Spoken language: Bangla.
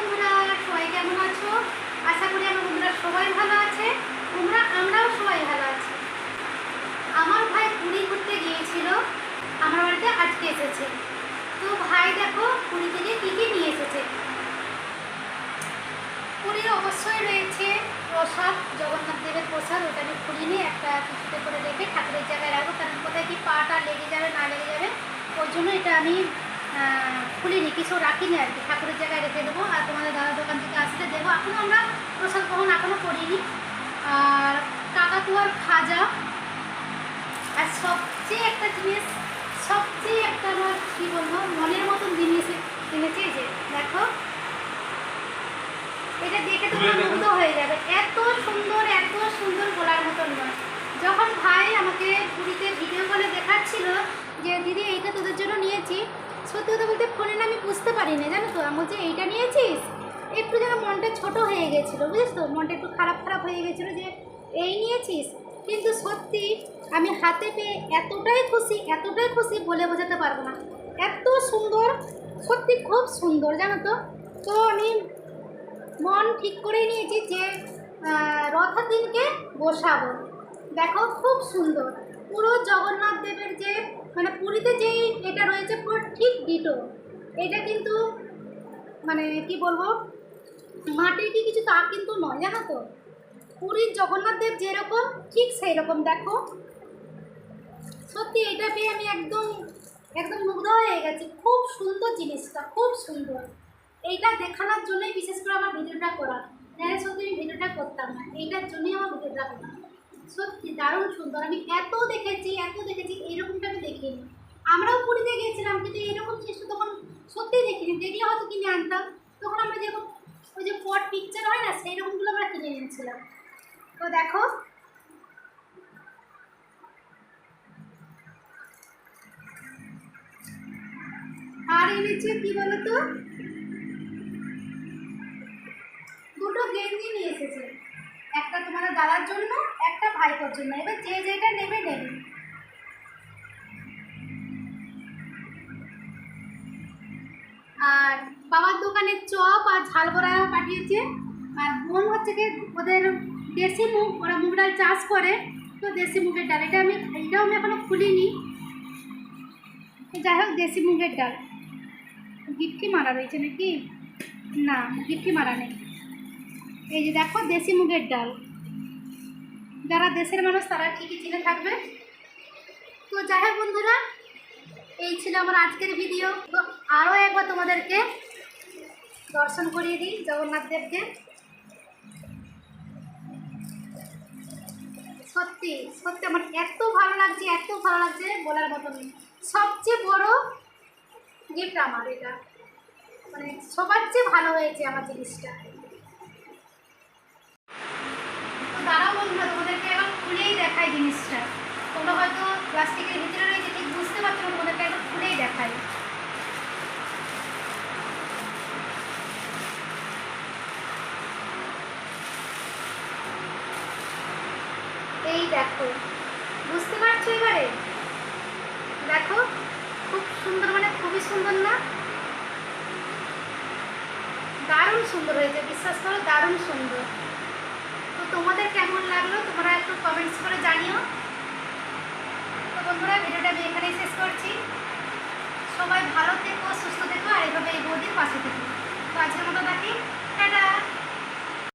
বন্ধুরা, সবাই কেমন আছো? আশা করি আমার বন্ধুরা সবাই ভালো আছে। তোমরা, আমরাও সবাই ভালো আছি। আমার ভাই পুরী ঘুরতে গিয়েছিল। আমার বাড়িতে আজকে এসেছে। তো ভাই দেখো, পুরী থেকে কী কী নিয়ে এসেছে? পুরীর অবশ্যই রয়েছে প্রসাদ, জগন্নাথ দেবের প্রসাদ। ওটা আমি পুরী নিয়ে একটা কিছুতে করে রেখে ঠাকুরের জায়গায় রাখব। কারণ কোথায় কি পাটা লেগে যাবে, না লেগে যাবে ওই জন্য এটা আমি খুলিনি, কিছু রাখিনি আর কি। ঠাকুরের জায়গায় রেখে দেবো আর তোমাদের দাদা দোকান থেকে আসলে দেবো এখনও আমরা প্রসাদ গ্রহণ এখনও করিনি। আর কাকাতুয়ার খাজা। আর সবচেয়ে একটা জিনিস সবচেয়ে একটা আমার কী বলব মনের মতন জিনিস কিনেছি যে দেখো এটা দেখে তোমরা মুগ্ধ হয়ে যাবে। এত সুন্দর এত সুন্দর বলার মতন নয়। যখন ভাই আমাকে পুরীতে ভিডিও কলে দেখাচ্ছিল যে দিদি এইটা তোদের জন্য নিয়েছি সত্যি কথা বলতে ফোনে না আমি বুঝতে পারিনি জানো তো আমি বলছি এইটা নিয়েছিস একটু যেন মনটা ছোট হয়ে গেছিল বুঝিস তো মনটা একটু খারাপ খারাপ হয়ে গেছিল যে, এই নিয়েছিস? কিন্তু সত্যি আমি হাতে পেয়ে এতটাই খুশি এতটাই খুশি বলে বোঝাতে পারব না। এত সুন্দর, সত্যি খুব সুন্দর, জানো তো? তো আমি মন ঠিক করে নিয়েছি যে রথের দিনকে বসাবো। দেখো, খুব সুন্দর। পুরো জগন্নাথ দেবের যে মানে পুরীতে যেই এটা রয়েছে, পুরো ঠিক ডিটো। এটা কিন্তু মানে কি বলব? মাটির কি কিছু তা কিন্তু নয়, জানো তো? পুরীর জগন্নাথ দেব যেরকম, ঠিক সেই রকম দেখো। সত্যি এটা পেয়ে আমি একদম একদম মুগ্ধ হয়ে গেছি। খুব সুন্দর জিনিসটা, খুব সুন্দর। এইটা দেখানোর জন্যই বিশেষ করে আমার ভিডিওটা করা। নাহলে সত্যি আমি ভিডিওটা করতাম না। এইটার জন্যই আমার ভিডিওটা করা। সত্যি দারুণ সুন্দর। আমি এত দেখেছি এত দেখেছি এরকমটা আমি দেখিনি আমরাও পুরীতে গিয়েছিলাম কিন্তু এরকম জিনিসটা তখন সত্যিই দেখিনি দেখলে হয়তো কিনে আনতাম তখন আমরা যেরকম ওই যে পট সেই রকমগুলো আমরা কিনে নিয়েছিলাম তো দেখো, আর এনেছে কি বলতো? দুটো গেঞ্জি নিয়ে এসেছে। একটা তোমাদের দাদার জন্য, একটা ভাইপোর জন্য। এবার যে যেটা নেবে নেবে। আর বাবার দোকানে চপ আর ঝাল বড়াও পাঠিয়েছে। আর বোন হচ্ছে কি, ওদের দেশি মুগ, ওরা মুগ ডাল চাষ করে, তো দেশি মুগের ডাল। এটা আমি এটাও আমি এখনও খুলিনি। যাই হোক, দেশি মুগের ডাল। গিটকি মারা রয়েছে নাকি? না, গিটকি মারা নেই। এই যে দেখো, দেশি মুগের ডাল। যারা দেশের মানুষ, তারা ঠিকই চিনে থাকবে। তো যাই হোক বন্ধুরা, এই ছিল আমার আজকের ভিডিও। তো আরও একবার তোমাদেরকে দর্শন করিয়ে দিই জগন্নাথ দেবকে সত্যি সত্যি আমার এত ভালো লাগছে, এত ভালো লাগছে বলার মতন। সবচেয়ে বড় গিফট আমার এটা। মানে সবার চেয়ে ভালো হয়েছে আমার জিনিসটা। দাঁড়াও বন্ধুরা, তোমাদেরকে এখন খুলেই দেখায় জিনিসটা। তোমরা হয়তো প্লাস্টিকের ভিতরে রয়েছে ঠিক বুঝতে পারছ না তোমাদেরকে একবার খুলেই দেখাই এই দেখো। বুঝতে পারছ এবারে? দেখো, খুব সুন্দর মানে খুবই সুন্দর না? দারুণ সুন্দর হয়েছে, বিশ্বাস করো, দারুণ সুন্দর। তো তোমাদের কেমন লাগল? তোমরা একটু কমেন্টস করে জানিও। তো বন্ধুরা, ভিডিওটা আমি এখানেই শেষ করছি। সবাই ভালো থেকো, সুস্থ থেকো, আর এভাবে এই বৌদির পাশে থেকো।